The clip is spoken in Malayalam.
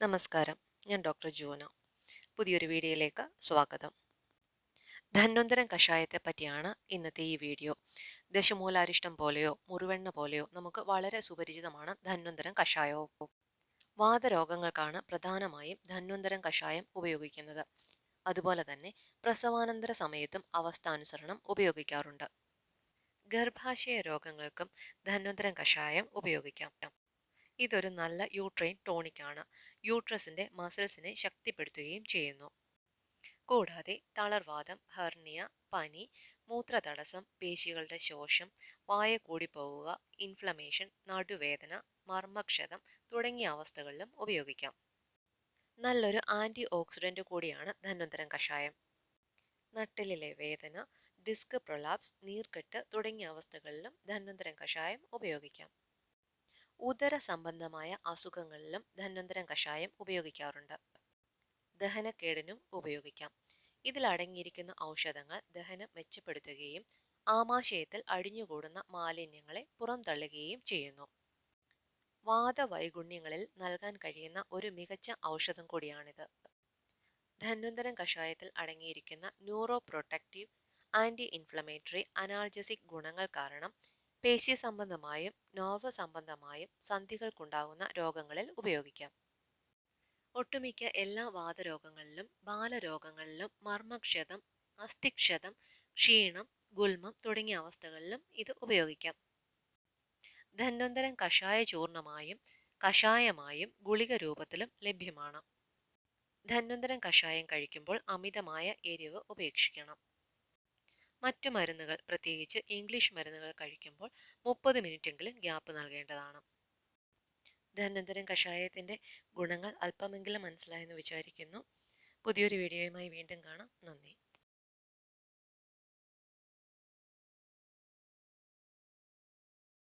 നമസ്കാരം. ഞാൻ ഡോക്ടർ ജൂന. പുതിയൊരു വീഡിയോയിലേക്ക് സ്വാഗതം. ധന്വന്തരം കഷായത്തെ പറ്റിയാണ് ഇന്നത്തെ ഈ വീഡിയോ. ദശമൂലാരിഷ്ടം പോലെയോ മുറിവെണ്ണ പോലെയോ നമുക്ക് വളരെ സുപരിചിതമാണ് ധന്വന്തരം കഷായവും. വാതരോഗങ്ങൾക്കാണ് പ്രധാനമായും ധന്വന്തരം കഷായം ഉപയോഗിക്കുന്നത്. അതുപോലെ തന്നെ പ്രസവാനന്തര സമയത്തും അവസ്ഥാനുസരണം ഉപയോഗിക്കാറുണ്ട്. ഗർഭാശയ രോഗങ്ങൾക്കും ധന്വന്തരം കഷായം ഉപയോഗിക്കാം. ഇതൊരു നല്ല യൂട്രൈൻ ടോണിക്കാണ് യൂട്രസിന്റെ മസിൽസിനെ ശക്തിപ്പെടുത്തുകയും ചെയ്യുന്നു. കൂടാതെ തളർവാദം ഹെർണിയ പനി മൂത്രതടസ്സം പേശികളുടെ ശോഷം വായ കൂടിപ്പോവുക ഇൻഫ്ലമേഷൻ നടുവേദന മർമ്മക്ഷതം തുടങ്ങിയ അവസ്ഥകളിലും ഉപയോഗിക്കാം. നല്ലൊരു ആന്റി ഓക്സിഡന്റ് കൂടിയാണ് ധന്വന്തരം കഷായം. നട്ടിലിലെ വേദന ഡിസ്ക് പ്രൊലാപ്സ് നീർക്കെട്ട് തുടങ്ങിയ അവസ്ഥകളിലും ധന്വന്തരം കഷായം ഉപയോഗിക്കാം. ഉദര സംബന്ധമായ അസുഖങ്ങളിലും ധന്വന്തരം കഷായം ഉപയോഗിക്കാറുണ്ട്. ദഹനക്കേടിനും ഉപയോഗിക്കാം. ഇതിൽ അടങ്ങിയിരിക്കുന്ന ഔഷധങ്ങൾ ദഹനം മെച്ചപ്പെടുത്തുകയും ആമാശയത്തിൽ അടിഞ്ഞുകൂടുന്ന മാലിന്യങ്ങളെ പുറംതള്ളുകയും ചെയ്യുന്നു. വാദവൈഗുണ്യങ്ങളിൽ നൽകാൻ കഴിയുന്ന ഒരു മികച്ച ഔഷധം കൂടിയാണിത്. ധന്വന്തരം കഷായത്തിൽ അടങ്ങിയിരിക്കുന്ന neuro protective anti inflammatory analgesic ഗുണങ്ങൾ കാരണം പേശി സംബന്ധമായും നോർവ് സംബന്ധമായും സന്ധികൾക്കുണ്ടാകുന്ന രോഗങ്ങളിൽ ഉപയോഗിക്കാം. ഒട്ടുമിക്ക എല്ലാ വാതരോഗങ്ങളിലും ബാലരോഗങ്ങളിലും മർമ്മക്ഷതം അസ്ഥിക്ഷതം ക്ഷീണം ഗുൽമം തുടങ്ങിയ അവസ്ഥകളിലും ഇത് ഉപയോഗിക്കാം. ധന്വന്തരം കഷായ ചൂർണമായും കഷായമായും ഗുളിക രൂപത്തിലും ലഭ്യമാണ്. ധന്വന്തരം കഷായം കഴിക്കുമ്പോൾ അമിതമായ എരിവ് ഉപേക്ഷിക്കണം. മറ്റു മരുന്നുകൾ പ്രത്യേകിച്ച് ഇംഗ്ലീഷ് മരുന്നുകൾ കഴിക്കുമ്പോൾ മുപ്പത് മിനിറ്റെങ്കിലും ഗ്യാപ്പ് നൽകേണ്ടതാണ്. ധനന്തരം കഷായത്തിന്റെ ഗുണങ്ങൾ അല്പമെങ്കിലും മനസ്സിലായെന്ന് വിചാരിക്കുന്നു. പുതിയൊരു വീഡിയോയുമായി വീണ്ടും കാണാം. നന്ദി.